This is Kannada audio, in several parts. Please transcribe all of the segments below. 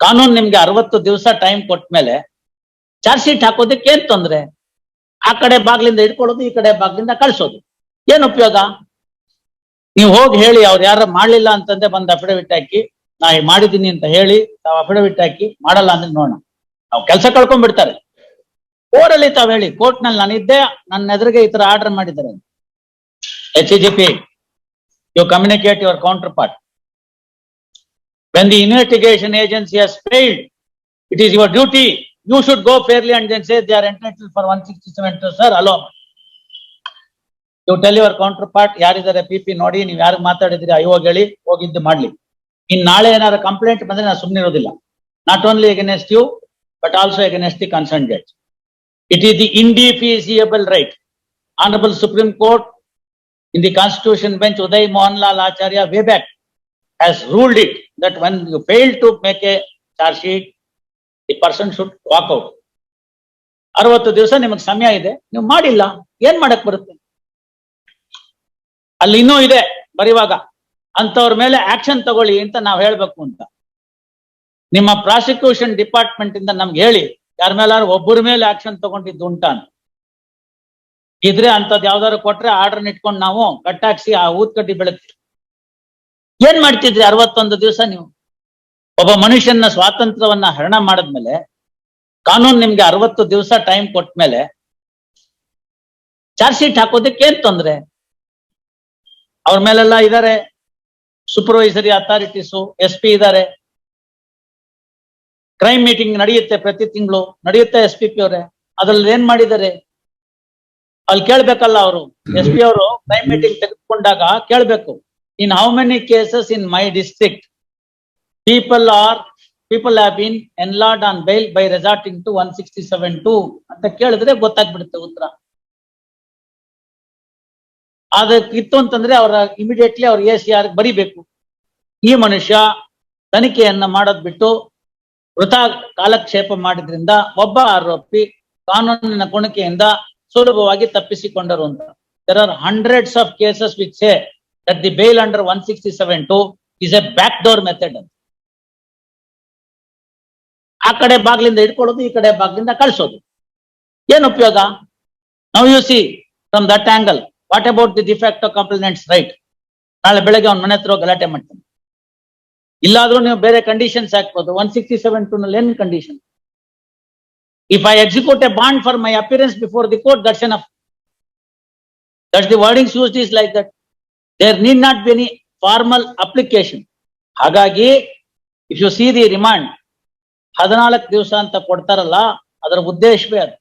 ಕಾನೂನು ನಿಮ್ಗೆ ಅರವತ್ತು ದಿವಸ ಟೈಮ್ ಕೊಟ್ಟ ಮೇಲೆ ಚಾರ್ಜ್ ಶೀಟ್ ಹಾಕೋದಕ್ಕೆ ಏನ್ ತೊಂದ್ರೆ? ಆ ಕಡೆ ಬಾಗ್ಲಿಂದ ಇಟ್ಕೊಳ್ಳೋದು ಈ ಕಡೆ ಬಾಗ್ಲಿಂದ ಕಳ್ಸೋದು. ಏನ್ ಉಪಯೋಗ? ನೀವು ಹೋಗಿ ಹೇಳಿ, ಅವ್ರು ಯಾರು ಮಾಡ್ಲಿಲ್ಲ ಅಂತಂದ್ರೆ ಬಂದು ಅಫಿಡವಿಟ್ ಹಾಕಿ, ನಾ ಮಾಡಿದ್ದೀನಿ ಅಂತ ಹೇಳಿ, ತಾವ್ ಅಫಿಡವಿಟ್ ಹಾಕಿ, ಮಾಡಲ್ಲ ಅಂದ್ರೆ ನೋಡೋಣ. ನಾವು ಕೆಲಸ ಕಳ್ಕೊಂಡ್ಬಿಡ್ತಾರೆ. ಕೋರ್ಟಲ್ಲಿ ತಾವ್ ಹೇಳಿ ಕೋರ್ಟ್ನಲ್ಲಿ ನಾನಿದ್ದೆ ನನ್ನ ಎದುರಿಗೆ ಈ ತರ ಆರ್ಡರ್ ಮಾಡಿದ್ದಾರೆ H G P you communicate your counterpart when the investigation agency has failed, it is your duty, you should go fairly and then say they are entitled for one sixty-seven to sir, alone. You tell your counterpart, ಯಾರಿದ್ದಾರೆ ಪಿ ಪಿ ನೋಡಿ ನೀವು ಯಾರು ಮಾತಾಡಿದ್ರಿ ಅಯ್ಯೋಗ್ ಹೇಳಿ ಹೋಗಿದ್ದು ಮಾಡ್ಲಿ. ಇನ್ ನಾಳೆ ಏನಾದ್ರು ಕಂಪ್ಲೇಂಟ್ ಬಂದ್ರೆ ನಾನು ಸುಮ್ಮನೆ ಇರೋದಿಲ್ಲ. Not only against you, but also against the concerned judge. It is the indefeasible right. Honorable Supreme Court in the Constitution bench Uday Mohanlal Acharya way back has ruled it that when you fail to make a charge sheet, the person should walk out. ಅರವತ್ತು ದಿವಸ ನಿಮಗೆ ಸಮಯ ಇದೆ ನೀವು ಮಾಡಿಲ್ಲ ಏನ್ ಮಾಡಕ್ ಬರುತ್ತೆ? ಅಲ್ಲಿ ಇನ್ನೂ ಇದೆ ಬರೆಯುವಾಗ ಅಂತವ್ರ ಮೇಲೆ ಆಕ್ಷನ್ ತಗೊಳ್ಳಿ ಅಂತ ನಾವು ಹೇಳ್ಬೇಕು ಅಂತ. ನಿಮ್ಮ ಪ್ರಾಸಿಕ್ಯೂಷನ್ ಡಿಪಾರ್ಟ್ಮೆಂಟ್ ಇಂದ ನಮ್ಗೆ ಹೇಳಿ ಯಾರ ಮೇಲಾರು ಒಬ್ಬರ ಮೇಲೆ ಆಕ್ಷನ್ ತಗೊಂಡಿದ್ದು ಉಂಟಾ ಇದ್ರೆ ಅಂತದ್ ಯಾವ್ದಾದ್ರು ಕೊಟ್ರೆ ಆರ್ಡರ್ ಇಟ್ಕೊಂಡು ನಾವು ಕಟ್ಟಾಕ್ಸಿ ಆ ಊದ್ಕಡ್ಡಿ ಬೆಳಗ್ತೀವಿ ಏನ್ ಮಾಡ್ತಿದ್ರಿ ಅರವತ್ತೊಂದು ದಿವಸ ನೀವು? ಒಬ್ಬ ಮನುಷ್ಯನ ಸ್ವಾತಂತ್ರ್ಯವನ್ನ ಹರಣ ಮಾಡಿದ್ಮೇಲೆ ಕಾನೂನು ನಿಮ್ಗೆ ಅರವತ್ತು ದಿವಸ ಟೈಮ್ ಕೊಟ್ಮೇಲೆ ಚಾರ್ಜ್ ಶೀಟ್ ಹಾಕೋದಕ್ಕೆ ಏನ್ ತೊಂದ್ರೆ? ಅವ್ರ ಮೇಲೆಲ್ಲ ಇದಾರೆ ಸೂಪರ್ವೈಸರಿ ಅಥಾರಿಟೀಸು ಎಸ್ ಪಿ ಇದಾರೆ. ಕ್ರೈಮ್ ಮೀಟಿಂಗ್ ನಡೆಯುತ್ತೆ ಪ್ರತಿ ತಿಂಗಳು ನಡೆಯುತ್ತೆ ಎಸ್ ಪಿ ಪಿ ಅವರೇ. ಅದ್ರಲ್ಲಿ ಏನ್ ಮಾಡಿದ್ದಾರೆ? ಅಲ್ಲಿ ಕೇಳ್ಬೇಕಲ್ಲ ಅವರು. ಎಸ್ ಪಿ ಅವರು ಕ್ರೈಮ್ ಮೀಟಿಂಗ್ ತೆಗೆದುಕೊಂಡಾಗ ಕೇಳ್ಬೇಕು. In how many cases in my district, people are, people have been enlarged on bail by resorting to one sixty-seven two? ಅಂತ ಕೇಳಿದ್ರೆ ಗೊತ್ತಾಗ್ಬಿಡುತ್ತೆ ಉತ್ತರ. ಅದಕ್ಕಿತ್ತು ಅಂತಂದ್ರೆ ಅವರ ಇಮಿಡಿಯೇಟ್ಲಿ ಅವ್ರ ಎ ಸಿ ಆರ್ ಬರಿಬೇಕು. ಈ ಮನುಷ್ಯ ತನಿಖೆಯನ್ನ ಮಾಡೋದ್ ಬಿಟ್ಟು ವೃಥಾ ಕಾಲಕ್ಷೇಪ ಮಾಡಿದ್ರಿಂದ ಒಬ್ಬ ಆರೋಪಿ ಕಾನೂನಿನ ಕೊಣಕೆಯಿಂದ ಸುಲಭವಾಗಿ ತಪ್ಪಿಸಿಕೊಂಡರು ಅಂತ. There are hundreds of cases which say that the bail under one sixty-seven two is a backdoor method. ಆ ಕಡೆ ಬಾಗ್ಲಿಂದ ಇಟ್ಕೊಳ್ಳೋದು ಈ ಕಡೆ ಬಾಗ್ಲಿಂದ ಕಳಿಸೋದು. ಏನ್ ಉಪಯೋಗ? ನಾವು you see from that angle what about the defect of complaints right ನಾಳೆ ಬೆಳಗ್ಗೆ ಅವ್ನ ಮನೆ ಹತ್ರ ಗಲಾಟೆ ಮಾಡ್ತಾನೆ. ಇಲ್ಲಾದ್ರೂ ನೀವು ಬೇರೆ ಕಂಡೀಷನ್ಸ್ ಹಾಕ್ಬೋದು. ಒನ್ ಸಿಕ್ಸ್ಟಿ ಸೆವೆನ್ ಟೂ ನಲ್ಲಿ ಏನ್ condition if I execute a bond for my appearance before the court that's an that's the wordings used is like that there need not be any formal application ಹಾಗಾಗಿ if you see the remand ಹದಿನಾಲ್ಕು ದಿವಸ ಅಂತ ಕೊಡ್ತಾರಲ್ಲ, ಅದರ ಉದ್ದೇಶವೇ ಅದು.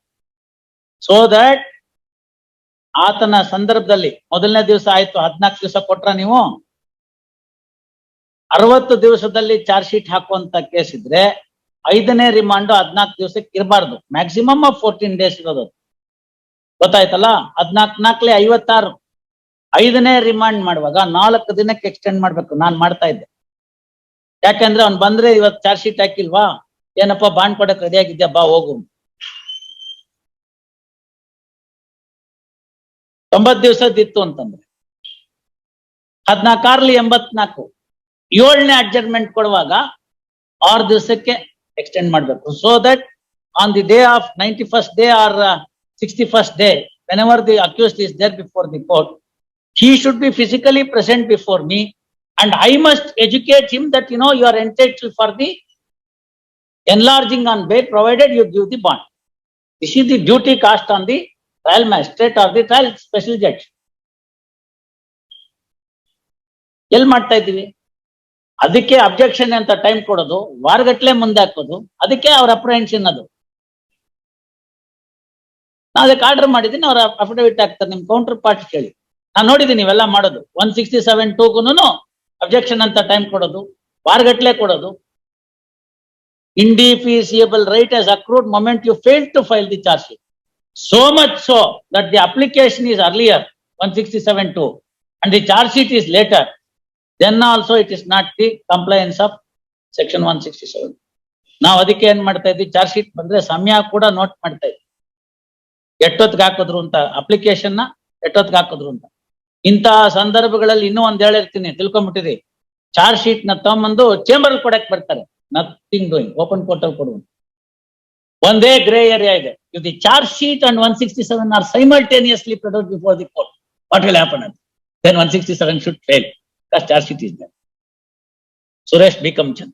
ಸೊ ದಟ್ ಆತನ ಸಂದರ್ಭದಲ್ಲಿ, ಮೊದಲನೇ ದಿವಸ ಆಯ್ತು, ಹದಿನಾಲ್ಕು ದಿವಸ ಕೊಟ್ರ ನೀವು, ಅರವತ್ತು ದಿವಸದಲ್ಲಿ ಚಾರ್ಜ್ ಶೀಟ್ ಹಾಕುವಂತ ಕೇಸ್ ಇದ್ರೆ, ಐದನೇ ರಿಮಾಂಡ್ ಹದಿನಾಲ್ಕು ದಿವಸಕ್ಕೆ ಇರಬಾರ್ದು. ಮ್ಯಾಕ್ಸಿಮಮ್ ಆಫ್ ಫೋರ್ಟೀನ್ ಡೇಸ್ ಇರೋದು ಗೊತ್ತಾಯ್ತಲ್ಲ? ಹದಿನಾಲ್ಕು ನಾಲ್ಕಲೆ ಐವತ್ತಾರು. ಐದನೇ ರಿಮಾಂಡ್ ಮಾಡುವಾಗ ನಾಲ್ಕು ದಿನಕ್ಕೆ ಎಕ್ಸ್ಟೆಂಡ್ ಮಾಡ್ಬೇಕು. ನಾನು ಮಾಡ್ತಾ ಇದ್ದೆ. ಯಾಕಂದ್ರೆ ಅವ್ನು ಬಂದ್ರೆ ಇವತ್ತು ಚಾರ್ಜ್ ಶೀಟ್ ಹಾಕಿಲ್ವಾ? ಏನಪ್ಪ, ಬಾಂಡ್ ಕೊಡಕ್ ರೆಡಿ ಆಗಿದ್ಯಾ? ಬಾ, ಹೋಗು. ತೊಂಬತ್ ದಿವಸದಿತ್ತು ಅಂತಂದ್ರೆ. ಹದಿನಾಲ್ಕಾರ್ಲಿ ಎಂಬತ್ನಾಲ್ಕು. ಏಳನೇ ಅಡ್ಜಸ್ಟ್ಮೆಂಟ್ ಕೊಡುವಾಗ ಆರು ದಿವಸಕ್ಕೆ ಎಕ್ಸ್ಟೆಂಡ್ ಮಾಡ್ಬೇಕು. So that on the day of ninety first day or sixty first day whenever the accused is there before the court he should be physically present before me and I must educate him that, you know, you are entitled for the enlarging on bail provided you give the bond. This is the duty cast on the trial magistrate or the trial special judge. ಎಲ್ ಮಾಡ್ತಾ ಇದ್ದೀವಿ ಅದಕ್ಕೆ ಅಬ್ಜೆಕ್ಷನ್ ಅಂತ ಟೈಮ್ ಕೊಡೋದು ವಾರಗಟ್ಲೆ ಮುಂದೆ ಹಾಕೋದು ಅದಕ್ಕೆ ಅವ್ರ ಅಪ್ರಹೆನ್ಷನ್ ಅದು ನಾ ಅದಕ್ಕೆ ಆರ್ಡರ್ ಮಾಡಿದ್ದೀನಿ ಅವ್ರ ಅಫಿಡವಿಟ್ ಹಾಕ್ತಾರೆ ನಿಮ್ ಕೌಂಟರ್ ಪಾರ್ಟ್ ಕೇಳಿ ನಾನು ನೋಡಿದ್ದೀನಿ ನೀವೆಲ್ಲ ಮಾಡೋದು. ಒನ್ ಸಿಕ್ಸ್ಟಿ ಸೆವೆನ್ ಟೂಕು ಅಬ್ಜೆಕ್ಷನ್ ಅಂತ ಟೈಮ್ ಕೊಡೋದು. ವಾರಗಟ್ಲೆ ಕೊಡೋದು. Indefeasible right as accrued moment you fail to file the charge sheet so much so that the application is earlier one sixty seven two and the charge sheet is later then also it is not the compliance of section one sixty seven ನಾವು ಅದಕ್ಕೆ ಏನ್ ಮಾಡ್ತಾ ಇದ್ವಿ? ಚಾರ್ಜ್ ಶೀಟ್ ಬಂದ್ರೆ ಸಮಯ ಕೂಡ ನೋಟ್ ಮಾಡ್ತಾ ಇದ್ವಿ. ಎಟ್ಟೊತ್ಗೆ ಹಾಕಿದ್ರು ಅಂತ? ಅಪ್ಲಿಕೇಶನ್ನ ಎಟ್ಟೊತ್ಗೆ ಹಾಕಿದ್ರು ಅಂತ? ಇಂತಹ ಸಂದರ್ಭಗಳಲ್ಲಿ ಇನ್ನೂ ಒಂದ್ ಹೇಳಿರ್ತೀನಿ ತಿಳ್ಕೊಂಬಿಟ್ಟಿರಿ ಚಾರ್ಜ್ ಶೀಟ್ನ ತಗೊಂಬಂದು ಚೇಂಬರ್ ಕೊಡಕ್ ಬರ್ತಾರೆ. ನಥಿಂಗ್ ಡೂಯಿಂಗ್ ಓಪನ್ ಕೋರ್ಟ್ ಅಲ್ಲಿ ಕೊಡುವುದು. ಒಂದೇ ಗ್ರೇ ಏರಿಯಾ ಇದೆ. If the charge sheet and one sixty seven are simultaneously produce before the court what will happen ಅಂತ then one sixty seven should fail charge sheet is Suresh become Chand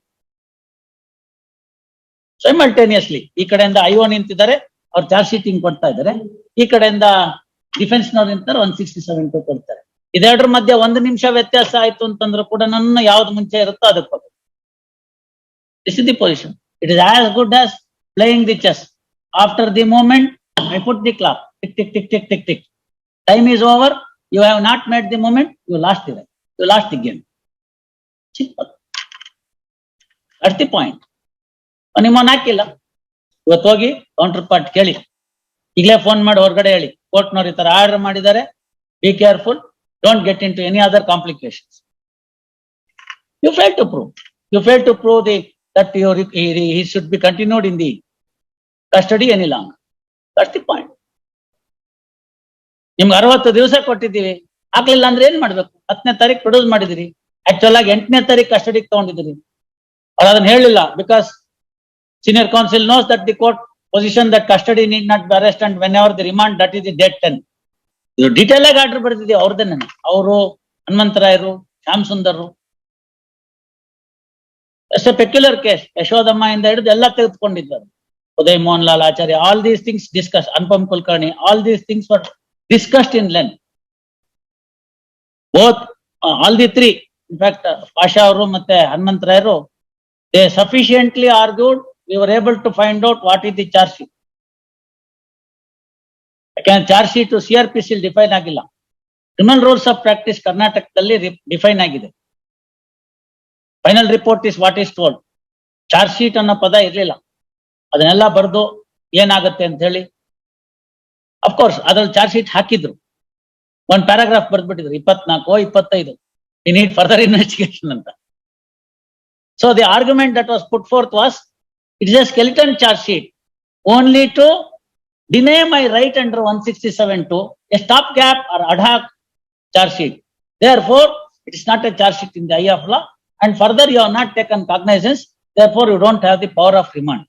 simultaneously ಈ ಕಡೆಯಿಂದ ಐಒ ನಿಂತಿದ್ದಾರೆ, ಅವ್ರು ಚಾರ್ಜ್ ಶೀಟ್ ಹಿಂಗ್ ಕೊಡ್ತಾ ಇದ್ದಾರೆ. ಈ ಕಡೆಯಿಂದ ಡಿಫೆನ್ಸ್ ನವ್ರು ನಿಂತಾರೆ ಒನ್ ಸಿಕ್ಸ್ಟಿ ಸೆವೆನ್ ಟು ಕೊಡ್ತಾರೆ. ಇದೆರಡರ ಮಧ್ಯೆ ಒಂದು ನಿಮಿಷ ವ್ಯತ್ಯಾಸ ಆಯ್ತು ಅಂತಂದ್ರೆ ಕೂಡ ನನ್ನ ಯಾವ್ದು ಮುಂಚೆ ಇರುತ್ತೋ ಅದಕ್ಕೆ ಹೋಗುತ್ತೆ this is the position it is as good as playing the chess after the moment I put the clock tick tick tick tick tick tick time is over you have not made the moment you lost the you lost the game at the point ನಿಮ್ಮನ್ನ ಹಾಕಿಲ್ಲ ಇವತ್ತು ಹೋಗಿ ಕೌಂಟರ್ ಪಾರ್ಟ್ ಕೇಳಿ. ಈಗಲೇ ಫೋನ್ ಮಾಡಿ ಹೊರಗಡೆ ಹೇಳಿ. ಕೋರ್ಟ್ನವ್ರು ಈ ತರ ಆರ್ಡರ್ ಮಾಡಿದ್ದಾರೆ be careful don't get in to any other complications you fail to prove you fail to prove the that your he should be continued in the custody any long that's the point ನಿಮ್ಗೆ ಅರವತ್ತು ದಿವಸ ಕೊಟ್ಟಿದ್ದೀವಿ. ಆಗ್ಲಿಲ್ಲ ಅಂದ್ರೆ ಏನ್ ಮಾಡ್ಬೇಕು? ಹತ್ತನೇ ತಾರೀಕು ಪ್ರೊಡ್ಯೂಸ್ ಮಾಡಿದಿರಿ. ಆಕ್ಚುಲ್ ಆಗಿ ಎಂಟನೇ ತಾರೀಕು ಕಸ್ಟಡಿಗೆ ತಗೊಂಡಿದ್ದೀರಿ ಅವ್ರು ಅದನ್ನ ಹೇಳಿಲ್ಲ because senior counsel knows that the court position that custody need not be arrest and when over the remand that is the detention ಇದು ಡೀಟೇಲ್ ಆಗಿ ಆರ್ಡರ್ ಬರ್ತಿದ್ದೆ ಅವ್ರದ್ದೇನೆ ಅವರು ಹನುಮಂತರಾಯರು, Shyam is a peculiar case Yashodamma ಇಂದ ಹಿಡಿದು ಎಲ್ಲ ತೆಗೆದುಕೊಂಡಿದ್ದಾರೆ. Uday Mohan Lal Acharya all these things discuss Anupam Kulkarni all these things were discussed in length both all the three in fact Pasha ಅವರು ಮತ್ತೆ ಹನುಮಂತರಾಯರು they sufficiently argued we were able to find out what is the charge sheet. ಯಾಕೆಂದ್ರೆ charge sheet C R P C define ಆಗಿಲ್ಲ. ಕ್ರಿಮಿನಲ್ ರೂಲ್ಸ್ ಆಫ್ ಪ್ರಾಕ್ಟೀಸ್ ಕರ್ನಾಟಕದಲ್ಲಿ ಡಿಫೈನ್ ಆಗಿದೆ. Final report is what is told charge sheet ಅನ್ನೋ ಪದ ಇರಲಿಲ್ಲ. ಅದನ್ನೆಲ್ಲ ಬರೆದು ಏನಾಗುತ್ತೆ ಅಂತ ಹೇಳಿ. ಅಫ್ಕೋರ್ಸ್ ಅದ್ರಲ್ಲಿ ಚಾರ್ಜ್ ಶೀಟ್ ಹಾಕಿದ್ರು. ಒಂದ್ ಪ್ಯಾರಾಗ್ರಾಫ್ ಬರ್ದ್ಬಿಟ್ಟಿದ್ರು, ಇಪ್ಪತ್ನಾಲ್ಕು, ಇಪ್ಪತ್ತೈದು. ಈ ನೀಡ್ ಫರ್ದರ್ ಇನ್ವೆಸ್ಟಿಗೇಷನ್ ಅಂತ. So the argument that was put forth was a skeleton charge sheet only to deny my right under one sixty seven two a stop gap or ad hoc charge sheet. Therefore, it is not a charge sheet in the eye of law and further you have not taken cognizance, therefore you don't have the power of remand.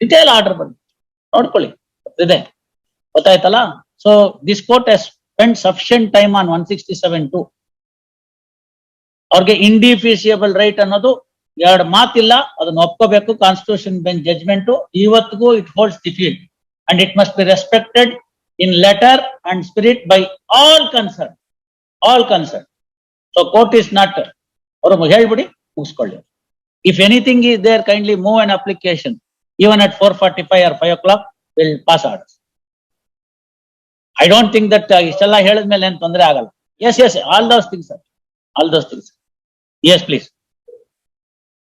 Detail order ಬಂದು ನೋಡ್ಕೊಳ್ಳಿ ಇದೆ ಗೊತ್ತಾಯ್ತಲ್ಲ so this court as spend sufficient time on one sixty seven two ಅವ್ರಿಗೆ ಇಂಡಿಫಿಸಿಯಬಲ್ ರೈಟ್ ಅನ್ನೋದು ಎರಡು ಮಾತಿಲ್ಲ, ಅದನ್ನ ಒಪ್ಕೋಬೇಕು. ಕಾನ್ಸ್ಟಿಟ್ಯೂಷನ್ ಬೆಂಚ್ ಜಜ್ಮೆಂಟ್ ಇವತ್ತಿಗೂ it holds the and it must be respected in letter and spirit by all concern all concern so court is not ಅವರು ಹೇಳ್ಬಿಡಿ, ಮುಗಿಸ್ಕೊಳ್ಳಿ. If anything is there kindly move an application even at four forty five or five o'clock will pass orders I don't think that ಇಷ್ಟೆಲ್ಲ ಹೇಳಿದ್ಮೇಲೆ ಏನ್ ತೊಂದರೆ ಆಗಲ್ಲ. Yes yes all those things sir all those things yes please